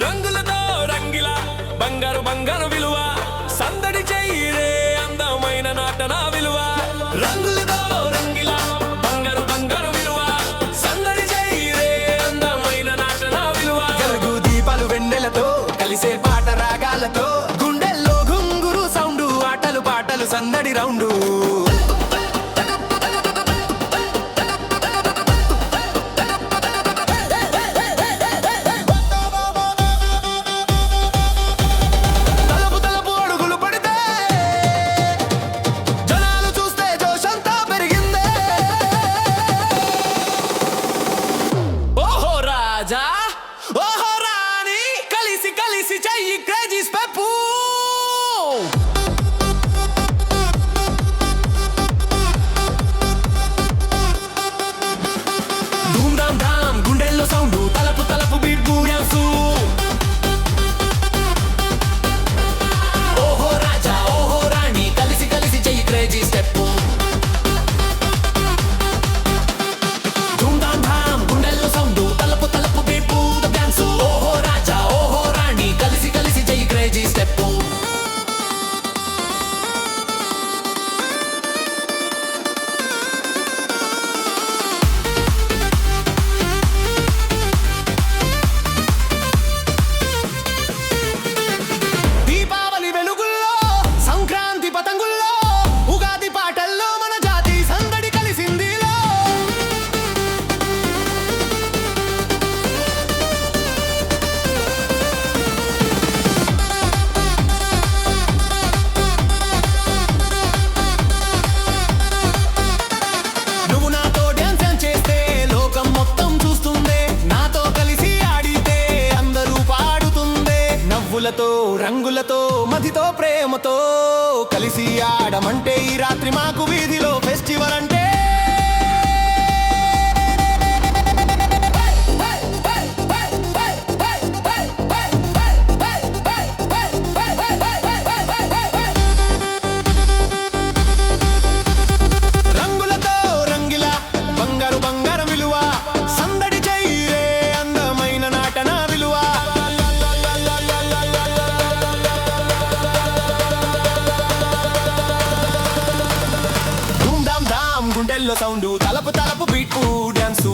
రంగులతో రంగిల బంగారు బంగారు విలువ సందడి చెయ్యిరే అందమైన నాటన విలువ. రంగులతో రంగిల బంగారు బంగారు విలువ సందడి చెయ్యిరే అందమైన నాటన విలువ. గలుగు దీపాలు వెన్నెలతో కలిసే పాట రాగాలతో గుండెల్లో గుంగురు సౌండు ఆటలు పాటలు సందడి రౌండు. 가자. 어! రంగులతో రంగులతో మదితో ప్రేమతో కలిసి ఆడమంటే ఈ రాత్రి మాకు గుండెల్లో సౌండ్ తలపు తలపు బీట్ డాన్సు